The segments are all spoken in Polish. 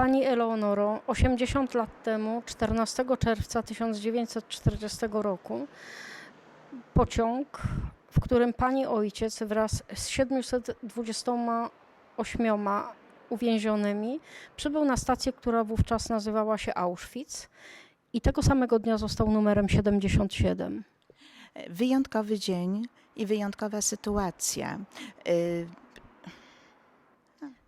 Pani Eleonoro, 80 lat temu, 14 czerwca 1940 roku, pociąg, w którym pani ojciec wraz z 728 uwięzionymi przybył na stację, która wówczas nazywała się Auschwitz i tego samego dnia został numerem 77. Wyjątkowy dzień i wyjątkowa sytuacja. Y,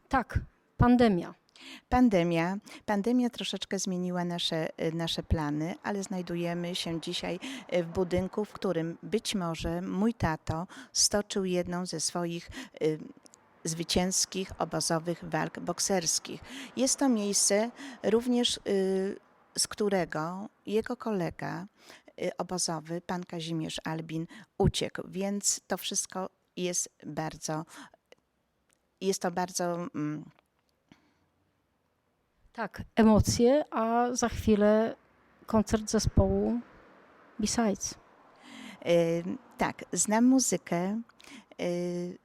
Tak, pandemia. Pandemia. Pandemia troszeczkę zmieniła nasze, y, nasze plany, ale znajdujemy się dzisiaj y, w budynku, w którym być może mój tato stoczył jedną ze swoich y, zwycięskich obozowych walk bokserskich. Jest to miejsce również z którego jego kolega obozowy, pan Kazimierz Albin, uciekł, więc to wszystko jest bardzo, jest to bardzo mm, Tak, emocje, a za chwilę koncert zespołu Besides. Y, Tak, znam muzykę, y,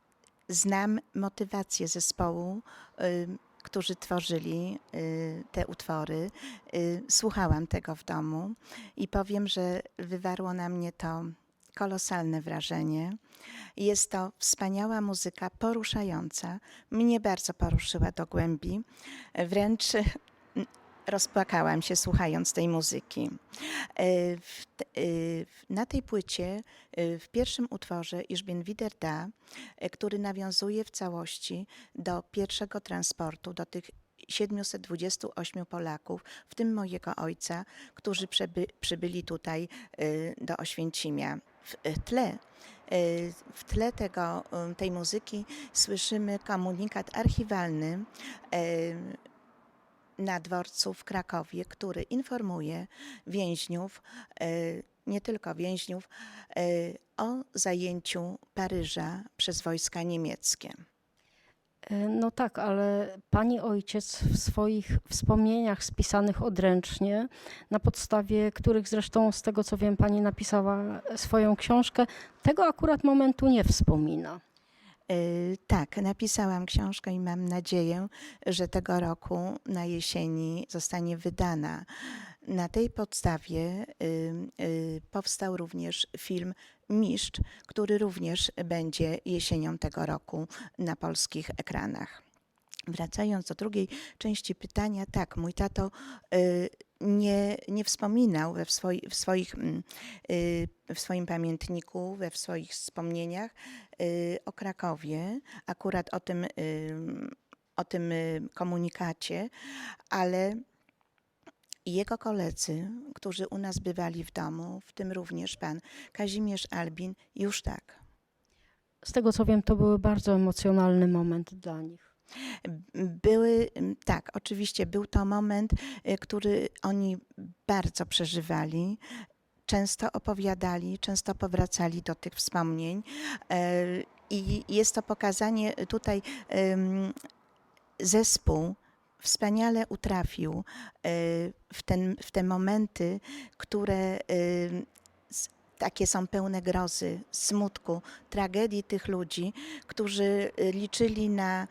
znam motywację zespołu, y, którzy tworzyli y, te utwory. Y, Słuchałam tego w domu i powiem, że wywarło na mnie to kolosalne wrażenie. Jest to wspaniała muzyka, poruszająca. Mnie bardzo poruszyła do głębi. Wręcz rozpłakałam się słuchając tej muzyki. E, e, na tej płycie, e, w pierwszym utworze Ich bin wieder da, który nawiązuje w całości do pierwszego transportu, do tych 728 Polaków, w tym mojego ojca, którzy przybyli tutaj do Oświęcimia. W e, tle, e, w tle tego, e, tej muzyki słyszymy komunikat archiwalny e, na dworcu w Krakowie, który informuje więźniów, nie tylko więźniów, o zajęciu Paryża przez wojska niemieckie. E, No tak, ale pani ojciec w swoich wspomnieniach spisanych odręcznie, na podstawie których zresztą z tego co wiem pani napisała swoją książkę, tego akurat momentu nie wspomina. E, Tak, napisałam książkę i mam nadzieję, że tego roku na jesieni zostanie wydana. Na tej podstawie y, powstał również film Mistrz, który również będzie jesienią tego roku na polskich ekranach. Wracając do drugiej części pytania, tak, mój tato y, nie, nie wspominał we w, swoi, w, swoich, mm, y, w swoim pamiętniku, we swoich wspomnieniach o Krakowie, akurat o tym, o tym komunikacie, ale jego koledzy, którzy u nas bywali w domu, w tym również pan Kazimierz Albin, już tak. Z tego co wiem, to był bardzo emocjonalny moment dla nich. Były, mm, tak, oczywiście był to moment, y, który oni bardzo przeżywali. Często opowiadali, często powracali do tych wspomnień. E, I jest to pokazanie tutaj, zespół wspaniale utrafił e, w, ten, w te momenty, które s- takie są pełne grozy, smutku, tragedii tych ludzi, którzy y, liczyli na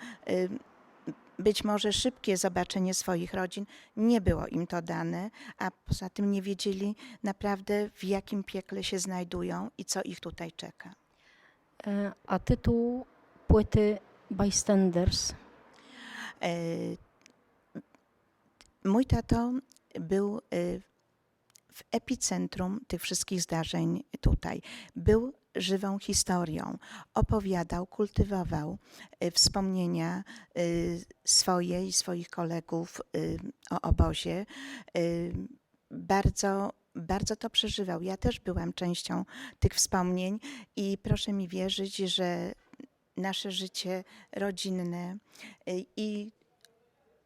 być może szybkie zobaczenie swoich rodzin. Nie było im to dane, a poza tym nie wiedzieli naprawdę w jakim piekle się znajdują i co ich tutaj czeka. E, A tytuł płyty Bystanders. Mój tato był y, w epicentrum tych wszystkich zdarzeń tutaj. Był żywą historią. Opowiadał, kultywował y, wspomnienia y, swoje i swoich kolegów o obozie. Bardzo, bardzo to przeżywał. Ja też byłam częścią tych wspomnień i proszę mi wierzyć, że nasze życie rodzinne i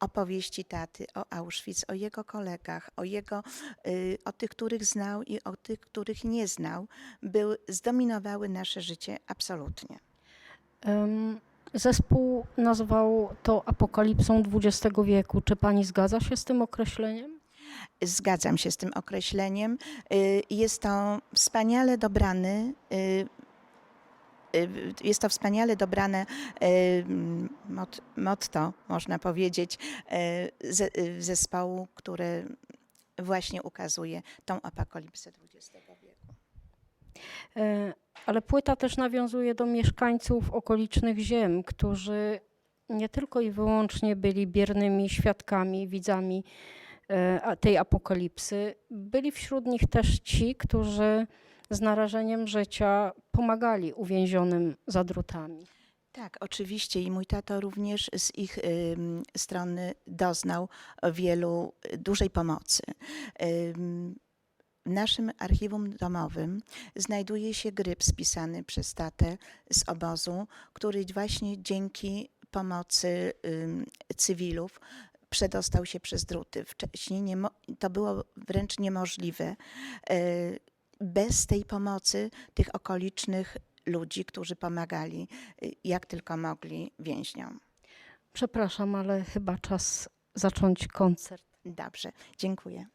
opowieści taty o Auschwitz, o jego kolegach, o, jego, y, o tych, których znał i o tych, których nie znał, był, zdominowały nasze życie absolutnie. Em, Zespół nazwał to apokalipsą XX wieku. Czy pani zgadza się z tym określeniem? Zgadzam się z tym określeniem. Y, Jest to wspaniale dobrany, y, jest to wspaniale dobrane y, mot, motto, można powiedzieć, y, ze, y, zespołu, który właśnie ukazuje tą apokalipsę XX wieku. E, Ale płyta też nawiązuje do mieszkańców okolicznych ziem, którzy nie tylko i wyłącznie byli biernymi świadkami, widzami e, tej apokalipsy, byli wśród nich też ci, którzy z narażeniem życia pomagali uwięzionym za drutami. Tak, oczywiście i mój tato również z ich ym, strony doznał wielu y, dużej pomocy. Ym, w naszym archiwum domowym znajduje się gryb spisany przez tatę z obozu, który właśnie dzięki pomocy ym, cywilów przedostał się przez druty. Wcześniej nie to było wręcz niemożliwe. Y, Bez tej pomocy tych okolicznych ludzi, którzy pomagali jak tylko mogli więźniom. Przepraszam, ale chyba czas zacząć koncert. Dobrze, dziękuję.